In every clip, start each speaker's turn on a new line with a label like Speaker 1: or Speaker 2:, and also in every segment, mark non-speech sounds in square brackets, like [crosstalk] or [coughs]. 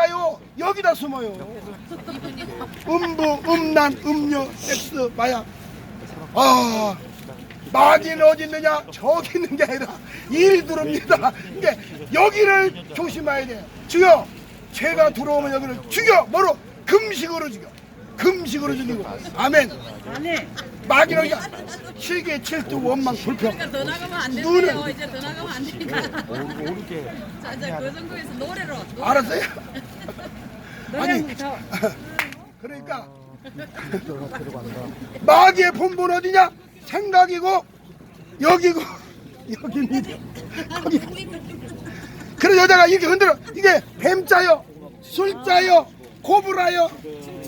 Speaker 1: 가요 여기다 숨어요. 음부, 음란, 음료, 섹스, 마약. 아, 마귀는 어디 있느냐? 저기 있는 게 아니라 일 들어옵니다. 이게 여기를 조심해야 돼. 주여, 죄가 들어오면 여기를 죽여. 뭐로? 금식으로 죽여. 금식으로 죽이고. 아멘. 마귀는 실계 칠두 원망 불평.
Speaker 2: 그러니까 더 나가면 안
Speaker 1: 눈은-
Speaker 2: 된대요. 이제 더 나가면 안 되니까. 자, 이제 그 정도에서 노래로. [laughs] 노래.
Speaker 1: 알았어요? 아니. [laughs] 그러니까 마귀의 본분 어디냐? 생각이고 여기고 [laughs] 여기입니다. 거기. 그래 여자가 이렇게 흔들어 이게 뱀자요, 술자요, 고브라요,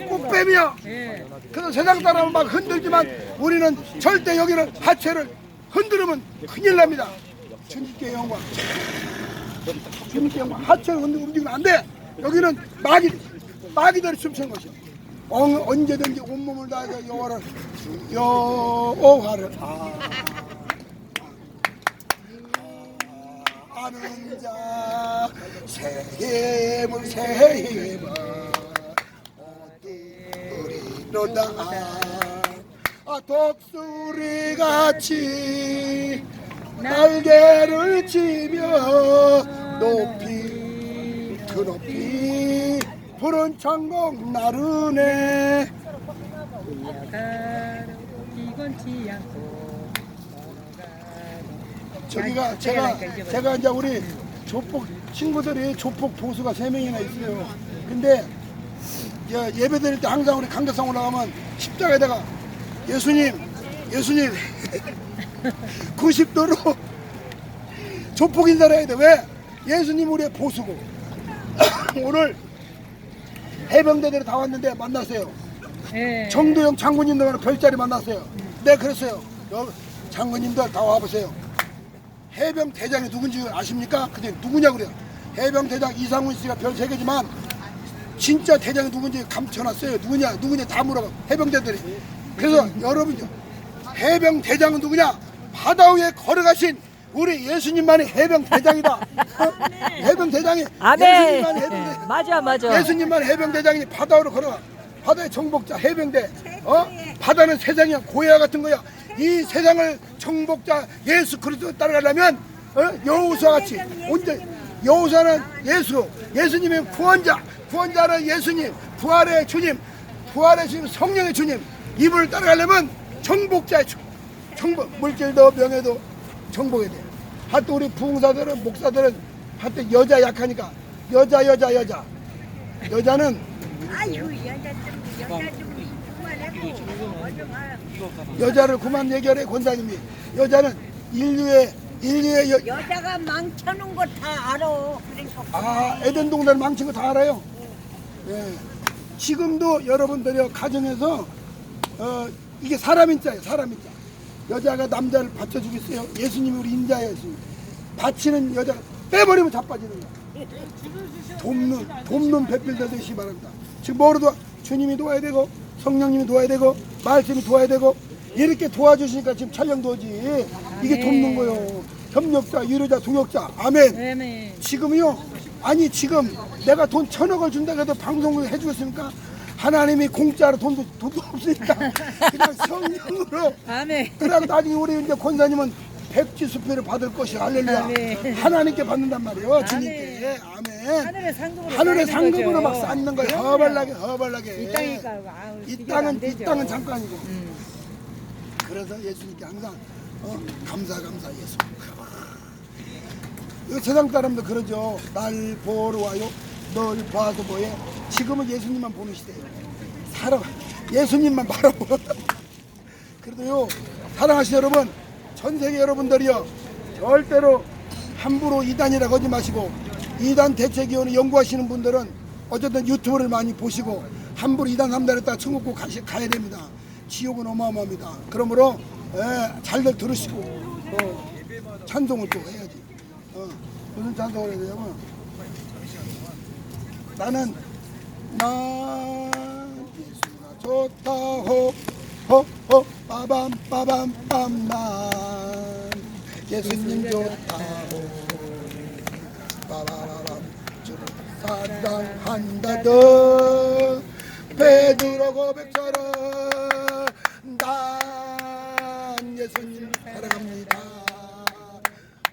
Speaker 1: 꽃뱀이요.
Speaker 3: 예.
Speaker 1: 그래서 세상 사람은 막 흔들지만 우리는 절대 여기는 하체를 흔들으면 큰일 납니다. 주님께 영광. 주님께 영광. 하체를 흔들고 움직이면 안 돼. 여기는 마귀, 마귀들이 춤추는 것이요. 엉- 언제든지 온몸을 다해서 여호와를 여호와를 아. 아는 자새 힘을 우리로다 아 독수리 같이 날개를 치며 높이 그 높이 푸른 천공 나르네 저기가 제가 제가 이제 우리 조폭 친구들이 조폭 보수가 세 명이나 있어요. 근데 예, 예배 드릴 때 항상 우리 강대상 올라가면 십자가에다가 예수님, 예수님 [laughs] 90도로 [laughs] 조폭 인사를 해야 돼. 왜? 예수님 우리의 보수고 [coughs] 오늘 해병대들이 다 왔는데 만났어요.
Speaker 3: 예.
Speaker 1: 정도영 장군님들 별자리 만났어요. 네, 그랬어요. 여, 장군님들 다 와보세요. 해병 대장이 누군지 아십니까? 근데 누구냐 그래요. 해병 대장 이상훈 씨가 별 세 개지만 진짜 대장이 누군지 감춰놨어요. 누구냐, 누구냐 다 물어봐. 해병대들이. 그래서 여러분 해병 대장은 누구냐? 바다 위에 걸어가신 우리 예수님만이 해병 대장이다. 어? 해병 대장이
Speaker 4: 아멘.
Speaker 1: 예수님만이 해병 대장.
Speaker 4: 맞아 맞아.
Speaker 1: 예수님만 해병 대장이 바다로 걸어가. 바다의 정복자 해병대. 어? 바다는 세상이야 고야 같은 거야. 이 세상을 정복자 예수 그리스도 따라가려면 어? 여호수아 같이 언제 여호수아는 예수, 예수님의 구원자, 구원자는 예수님, 부활의 주님, 부활의 주님, 성령의 주님. 이분을 따라가려면 정복자의 정- 정복, 물질도 명예도 정복해야 돼. 하여튼 우리 부흥사들은 목사들은 하여튼 여자 약하니까 여자 여자 여자 여자는
Speaker 5: 아유 여자 좀 여자 좀 그만하고
Speaker 1: 여자를 그만 얘기하래 권사님이 여자는 인류의 인류의 여,
Speaker 5: 여자가 망쳐놓은 거 다 알아. 그러니까
Speaker 1: 아 에덴 동산 망친 거 다 알아요. 예. 지금도 여러분들이 가정에서 어 이게 사람 인자예요 사람 인자. 여자가 남자를 받쳐주겠어요. 예수님이 우리 인자예요. 예수님. 바치는 여자가 빼버리면 자빠지는 거야. 돕는 돕는 배필 되듯이 바랍니다. 지금 뭐로 도와? 주님이 도와야 되고 성령님이 도와야 되고 말씀이 도와야 되고 이렇게 도와주시니까 지금 촬영도 오지. 이게 돕는 거요. 협력자, 유료자, 동역자. 아멘.
Speaker 3: 아멘.
Speaker 1: 지금요? 아니 지금 내가 돈 천억을 준다 해도 방송을 해주겠습니까? 하나님이 공짜로 돈도 돈도 [laughs] 없으니까 그냥 성령으로
Speaker 3: 아멘.
Speaker 1: 그러고 나중에 우리 이제 권사님은 백지 수표를 받을 것이 할렐루야
Speaker 3: 아멘.
Speaker 1: 하나님께 받는단 말이에요 주님께 아멘
Speaker 3: 하늘의 상급으로
Speaker 1: 하늘의
Speaker 3: 쌓이는
Speaker 1: 상급으로
Speaker 3: 거죠.
Speaker 1: 막 쌓는 거예요
Speaker 3: 그럼요.
Speaker 1: 허벌나게 허벌나게
Speaker 3: 이 땅이니까 아우,
Speaker 1: 이
Speaker 3: 비교가 안
Speaker 1: 땅은 이
Speaker 3: 되죠.
Speaker 1: 땅은 잠깐이고
Speaker 3: 음.
Speaker 1: 그래서 예수님께 항상 어, 감사 감사 예수. 이 세상 사람도 그러죠. 날 보러 와요. 널 봐도 뭐해. 지금은 예수님만 보는 시대예요. 사람 예수님만 바라보고. [laughs] 그래도요 사랑하시는 여러분, 전 세계 여러분들이요 절대로 함부로 이단이라 거지 마시고 이단 대책위원회 연구하시는 분들은 어쨌든 유튜브를 많이 보시고 함부로 이단 삼단했다 천국고 가시, 가야 됩니다. 지옥은 어마어마합니다. 그러므로 예, 잘들 들으시고 어, 찬송을 또 해야지. 어, 무슨 찬송을 해야 되냐면 나는 나 예수가 좋다 호호호 빠밤 빠밤 빰난 예수님 좋다 호. 빠바바밤 사랑한다던 베드로 고백처럼 난 예수님 사랑합니다.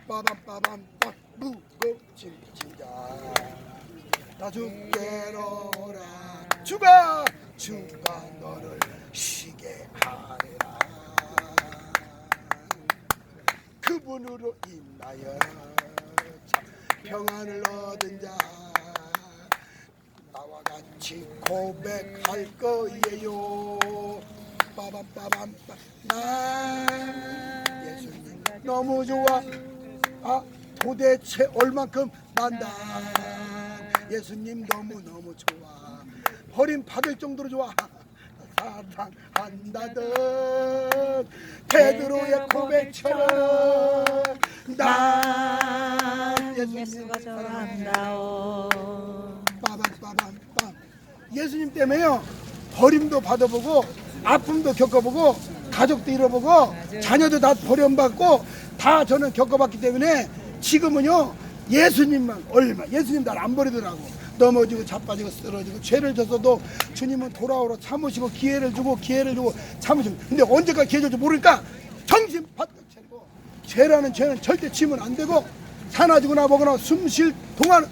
Speaker 1: 빠밤 빠밤빰 무겁진 진자 나 죽게로라. 주가 주가 너를 쉬게 하리라. 그분으로 인하여 참 평안을 얻은 자 나와 같이 고백할 거예요. 빠밤빠밤. 나 예수님 너무 좋아. 아 도대체 얼만큼 난다 예수님 너무너무 좋아. 버림 받을 정도로 좋아. 사랑한다던 베드로의 고백처럼 난 예수님
Speaker 5: 사랑한다오.
Speaker 1: 빠밤빠밤빰 예수님 때문에요. 버림도 받아보고 아픔도 겪어보고 가족도 잃어보고 자녀도 다 버림받고 다 저는 겪어봤기 때문에 지금은요 예수님만 얼마 예수님 날 안 버리더라고 넘어지고 자빠지고 쓰러지고 죄를 졌어도 주님은 돌아오러 참으시고 기회를 주고 기회를 주고 참으시고 근데 언제까지 기회 줄지 모르니까 정신 바짝 차리고 죄라는 죄는 절대 지면 안 되고 사나지거나 먹거나 숨 쉴 동안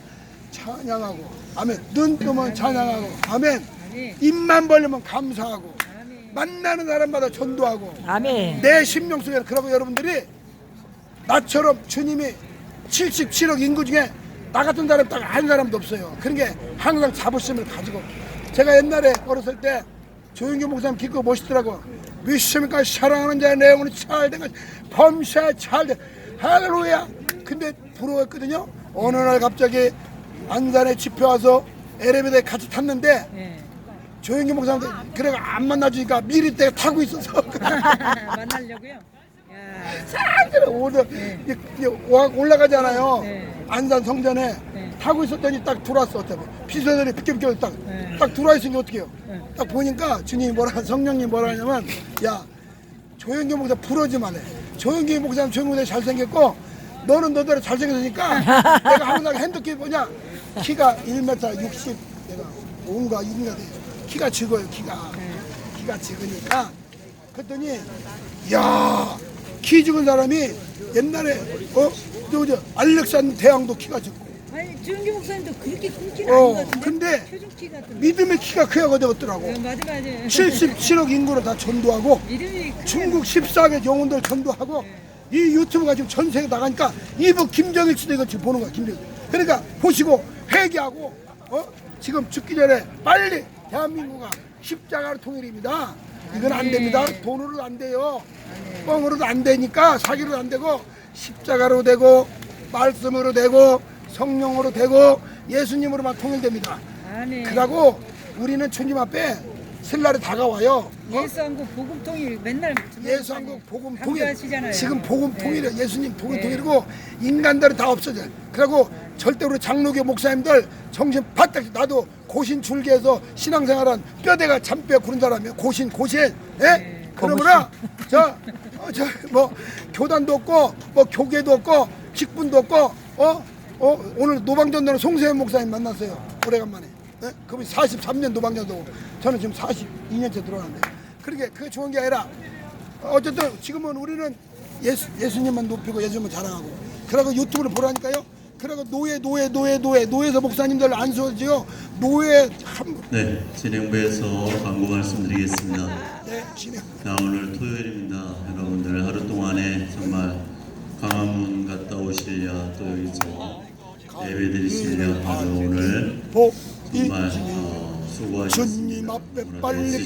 Speaker 1: 찬양하고 아멘 눈 뜨면 찬양하고 아멘. 입만 벌리면 감사하고. 만나는 사람마다 전도하고
Speaker 5: 아멘
Speaker 1: 내 심령 속에 그러고 여러분들이 나처럼 주님이 77억 인구 중에 나 같은 사람 딱한 사람도 없어요. 그런 게 항상 자부심을 가지고 제가 옛날에 어렸을 때 조영규 목사님 기고 멋있더라고. 믿습니까? 사랑하는 자의 내용은 잘된 것, 범사에 잘된 할렐루야. 근데 부러웠거든요. 어느 날 갑자기 안산에 집회 와서 엘리베이터에 같이 탔는데
Speaker 3: 예.
Speaker 1: 조영규 목사님 그래가 안 만나주니까 미리 때가 타고 있어서 [laughs]
Speaker 3: 만나려고요.
Speaker 1: 이 와- 올라가잖아요.
Speaker 3: 네.
Speaker 1: 안산 성전에
Speaker 3: 네.
Speaker 1: 타고 있었더니 딱 들어왔어. 어차피 피서들이 비껴비껴 딱,
Speaker 3: 네.
Speaker 1: 딱 들어와 있으니 어떡해요?
Speaker 3: 네.
Speaker 1: 딱 보니까 주님이 뭐라, 성령님 뭐라 하냐면, 야, 조영기 목사 부러지 말래. 조영기 목사는 조영기 목사 잘생겼고, 너는 너대로 잘생겼으니까, [laughs] 내가 항상 핸드키 뭐냐, 키가 1m 60, 내가 5인가 6인가 돼. 키가 적어요, 키가. 키가 적으니까. 그랬더니, 야, 키 적은 사람이 옛날에, 어, 저, 저, 알렉산더 대왕도 키가 적고,
Speaker 3: 아니 주은기 목사님도 그렇게 큰 키는
Speaker 1: 어,
Speaker 3: 아닌 것 같은데.
Speaker 1: 근데
Speaker 3: 표준 키 같은데.
Speaker 1: 믿음의 키가 커야 되었더라고.
Speaker 3: 어, 맞아 맞아.
Speaker 1: 77억 인구를 다 전도하고,
Speaker 3: 이름이
Speaker 1: 중국 14개 영혼들 전도하고 이 유튜브가 지금 전 세계 나가니까 이부 김정일 씨도 이거 지금 보는 거야 김정일. 그러니까 보시고 회개하고 어? 지금 죽기 전에 빨리 대한민국가 십자가로 통일입니다. 이건 안 됩니다. 돈으로도 안 돼요 뻥으로도 안 되니까 사기로도 안 되고 십자가로 되고 말씀으로 되고 성령으로 되고 예수님으로만 통일됩니다
Speaker 3: 아니.
Speaker 1: 그러고 우리는 주님 앞에 설날이 다가와요
Speaker 3: 예수 한국 복음 통일 맨날
Speaker 1: 예수 한국 복음 통일
Speaker 3: 강조하시잖아요.
Speaker 1: 지금 복음
Speaker 3: 네.
Speaker 1: 통일이야 예수님 복음
Speaker 3: 네.
Speaker 1: 통일이고 인간들은 다 없어져 그리고 절대로 장로교 목사님들 정신 바짝 나도 고신 줄기에서 신앙생활한 뼈대가 잔뼈 구른 사람이에요 고신 고신 예?
Speaker 3: 네.
Speaker 1: 그러므로 저저뭐 교단도 없고 뭐 교계도 없고 직분도 없고 어? 어? 오늘 노방전도는 송세현 목사님 만났어요 오래간만에 예? 그분이 43년 노방전도 저는 지금 42년째 들어왔는데 그러게 그게 좋은 게 아니라 어쨌든 지금은 우리는 예수, 예수님만 높이고 예수님만 자랑하고 그러고 유튜브를 보라니까요 그러고 노예 노예 노예 노예 노예서 목사님들 안 쏘지요 노예 한
Speaker 4: 네, 진행부에서 광고 말씀드리겠습니다.
Speaker 1: 네, 진행
Speaker 4: 자, 오늘 토요일입니다. 여러분들 하루 동안에 정말 광화문 갔다 오실려 또 여기서 예배 드리실려 아주 오늘 정말 어, 수고하셨습니다. 오늘.
Speaker 1: 빨리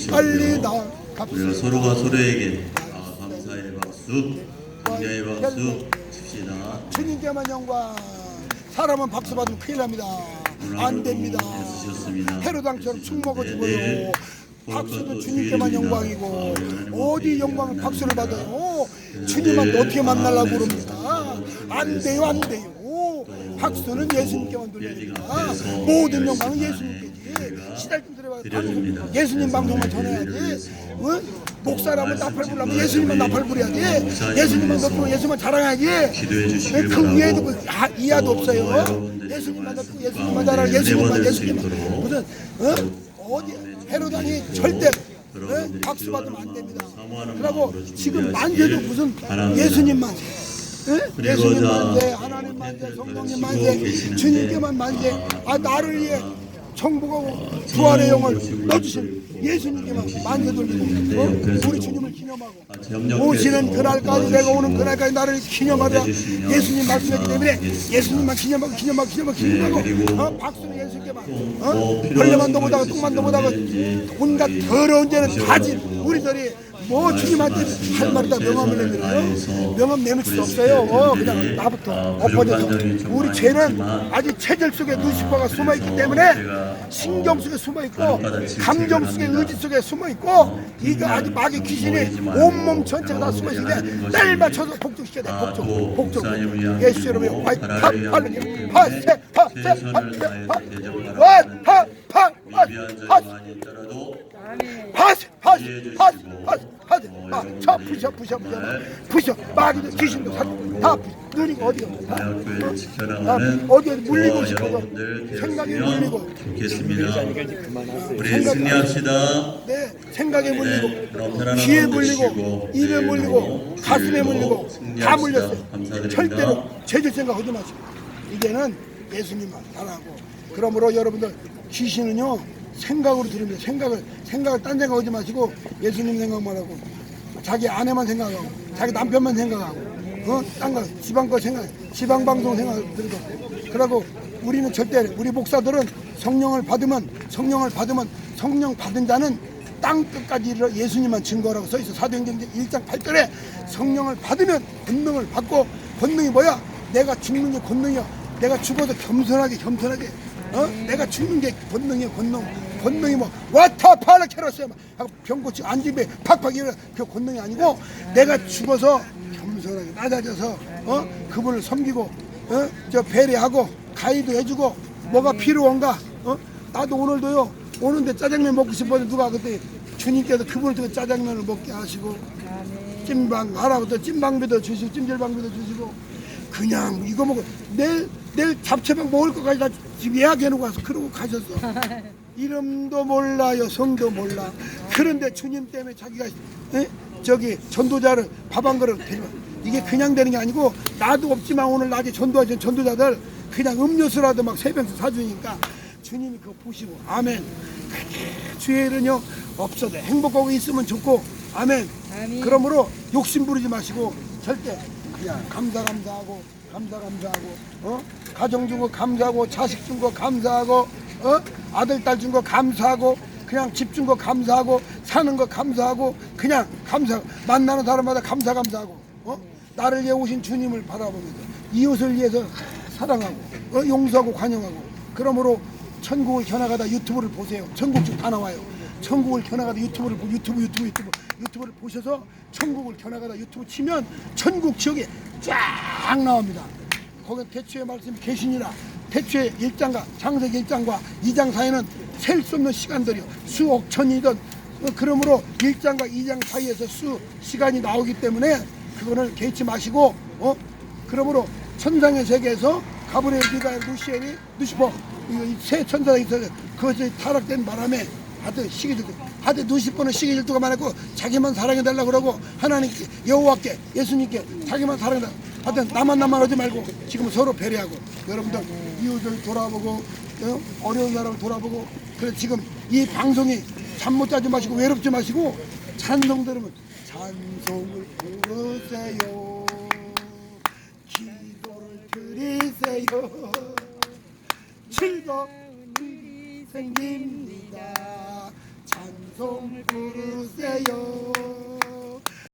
Speaker 4: 우리가 서로가 서로에게 아, 감사의 박수, 격려의 박수 칩시다.
Speaker 1: 주님께만 영광 사람은 박수 받으면 큰일 납니다. 안 됩니다. 헤로당처럼 축 먹어
Speaker 4: 네,
Speaker 1: 죽어요.
Speaker 4: 네.
Speaker 1: 박수도
Speaker 4: 또
Speaker 1: 주님께만. 영광이고
Speaker 4: 아, 하나님
Speaker 1: 어디
Speaker 4: 하나님
Speaker 1: 박수를 받아요? 주님한테 어떻게 만나려고 그럽니까? 안 돼요 안 돼요. 박수는
Speaker 4: 또
Speaker 1: 예수님께만 돌려야 됩니다. 모든
Speaker 4: 열
Speaker 1: 영광은 예수님께지.
Speaker 4: 저희가
Speaker 1: 쌀좀 들어봐요. 예수님 방송만 전해야지. 어? 목사라면 나팔 부르면 예수님만 나팔 부려야지. 예수님만 예수님만 자랑해야지.
Speaker 4: 기도해 주시길
Speaker 1: 그 위에도 그 아, 이하도
Speaker 4: 또
Speaker 1: 없어요. 예수님만
Speaker 4: 말씀
Speaker 1: 예수님만 자랑 예수님만 예수님만
Speaker 4: 있도록
Speaker 1: 무슨 어? 어디 헤로단이 절대 어? 박수 받으면 안 됩니다. 그리고 지금 만세도 무슨 예수님 만세. 예?
Speaker 4: 그리고
Speaker 1: 예수님
Speaker 4: 자,
Speaker 1: 만세, 하나님 만세, 성령님 만세, 주님께만 만세. 아 나를 위해 정복하고 부활의 영을 넣어주신 예수님께만 만세 돌리고 어? 우리 주님을 기념하고
Speaker 4: 아,
Speaker 1: 오시는 그날까지 내가 오는 그날까지 나를 기념하라
Speaker 4: 해주시면
Speaker 1: 예수님 말씀했기 때문에. 예수님만 기념하고 기념하고 기념하고 기념하고
Speaker 4: 그리고
Speaker 1: 어? 박수는 예수님께만
Speaker 4: 뭐
Speaker 1: 어?
Speaker 4: 필요한
Speaker 1: 벌레만도
Speaker 4: 거
Speaker 1: 못하고 똥만도 못하고 온갖 더러운 데는 다진
Speaker 4: 오셔가지고
Speaker 1: 우리들이 뭐 주님한테 할 말이다 명함을 내밀어요 명함 내밀 수 없어요 어, 그냥 나부터
Speaker 4: 아,
Speaker 1: 엎어져서 우리 죄는 아직 체질 속에 누시퍼가
Speaker 4: 그래서
Speaker 1: 숨어 있기 때문에 신경
Speaker 4: 어,
Speaker 1: 속에 숨어 있고
Speaker 4: 가족마다 질책을
Speaker 1: 감정 속에. 의지 속에 숨어 있고 이거 아주 마귀 귀신이 온몸 전체가 다
Speaker 4: 하는 것이
Speaker 1: 딸 맞춰서 복종시켜야 돼
Speaker 4: 아,
Speaker 1: 복종
Speaker 4: 또
Speaker 1: 복종
Speaker 4: 목사님을 위한
Speaker 1: 예수 여러분
Speaker 4: 그리고
Speaker 1: 화이
Speaker 4: 나라를 위한
Speaker 1: 파팔
Speaker 4: 거기
Speaker 1: 파세
Speaker 4: 때문에
Speaker 1: 파세
Speaker 4: 최선을 다해서
Speaker 1: 파세
Speaker 4: 대접하라고
Speaker 1: 파파파
Speaker 4: 미비한 점이 많이 있더라도
Speaker 1: 파세 파세
Speaker 4: 이해해
Speaker 1: 파세
Speaker 4: 주시고,
Speaker 1: 파세 파 세
Speaker 4: 어,
Speaker 1: 아쳐
Speaker 4: 여러분들이
Speaker 1: 부셔 부셔 부셔.
Speaker 4: 정말
Speaker 1: 부셔. 마귀도 귀신도 다 부셔. 눈이 어디가 아,
Speaker 4: 지켜나가는
Speaker 1: 어디 어디 물리고 싶어서
Speaker 4: 되었으면
Speaker 1: 물리고.
Speaker 4: 좋겠습니다. 우리 승리합시다.
Speaker 1: 네 생각에
Speaker 4: 네,
Speaker 1: 물리고 귀에 물리고 입에
Speaker 4: 내일도
Speaker 1: 물리고 가슴에 물리고 다. 물렸어요. 절대로 죄질 생각 하지 마시고. 이제는 예수님만 사랑하고. 그러므로 여러분들 귀신은요 생각으로 들으면 생각을 생각을 딴 생각하지 마시고 예수님 생각만 하고 자기 아내만 생각하고 자기 남편만 생각하고 어? 딴거 지방 거 생각 지방 방송 생각 들고. 그러고 우리는 절대 우리 목사들은 성령을 받으면 성령을 받으면 성령 받은 자는 땅 끝까지 이르러 예수님만 증거라고 써 있어. 사도행전 1장 8절에 성령을 받으면 권능을 받고 권능이 뭐야? 내가 죽는 게 권능이야. 내가 죽어도 겸손하게 겸손하게 어? 내가 죽는 게 권능이야 권능. 권능이 뭐 와타 파라 캐러스 하고 병고치 안집에 팍팍 이러 그 권능이 아니고 내가 죽어서 겸손하게 낮아져서 어? 그분을 섬기고 어 저 배려하고 가이드 해주고 뭐가 필요한가? 어? 나도 오늘도요 오는데 짜장면 먹고 싶어서 누가 그때 주님께서 그분을 두고 짜장면을 먹게 하시고 찜방 하라부터 찜방비도 주시고 찜질방비도 주시고 그냥 이거 먹고 내일 내일 잡채밥 먹을 것까지 다 지금 예약해놓고 와서 그러고 가셨어 [laughs] 이름도 몰라요 성도 몰라 그런데 주님 때문에 자기가 에? 저기 전도자를 밥 한 그릇 데려 이게 그냥 되는 게 아니고 나도 없지만 오늘 낮에 전도하신 전도자들 그냥 음료수라도 막 세 병씩 사주니까 주님이 그거 보시고 아멘 죄는요 없어도 행복하고 있으면 좋고 아멘.
Speaker 3: 아멘.
Speaker 1: 그러므로 욕심 부리지 마시고 절대 그냥 감사 감사하고 감사 감사하고 어 가정 준 거 감사하고 자식 준 거 감사하고 어 아들 딸 준 거 감사하고 그냥 집 준 거 감사하고 사는 거 감사하고 그냥 감사 만나는 사람마다 감사 감사하고 어 나를 위해 오신 주님을 바라보면서 이웃을 위해서 사랑하고 어? 용서하고 관용하고 그러므로 천국을 겨나가다 유튜브를 보세요. 천국 쭉다 나와요. 천국을 겨나가다 유튜브를 보 유튜브 유튜브 유튜브 유튜브를 보셔서 천국을 겨나가다 유튜브 치면 천국 지역에 쫙 나옵니다. 거기 대추의 말씀 계시니라 대추의 1장과 장세기 1장과 2장 사이는 셀 수 없는 시간들이요. 수억 천이든 어, 그러므로 1장과 2장 사이에서 수 시간이 나오기 때문에 그거를 개의치 마시고 어 그러므로 천상의 세계에서 가브리엘, 미가엘, 루시엘이 루시퍼 이세 있어요. 그것이 타락된 바람에 하여튼 시기질투 하여튼 누시퍼는 시기 질투가 많았고 자기만 사랑해 달라고 그러고 하나님께 여호와께 예수님께 자기만 사랑해 달라고 하여튼 나만 나만 하지 말고 지금 서로 배려하고 여러분들 이웃을 돌아보고 어? 어려운 사람을 돌아보고 그래서 지금 이 방송이 잠 못 자지 마시고 외롭지 마시고 찬송 들으면 찬송을 부르세요. 기도를 드리세요. 즐거운 일이 생깁니다. 찬 송 부르세요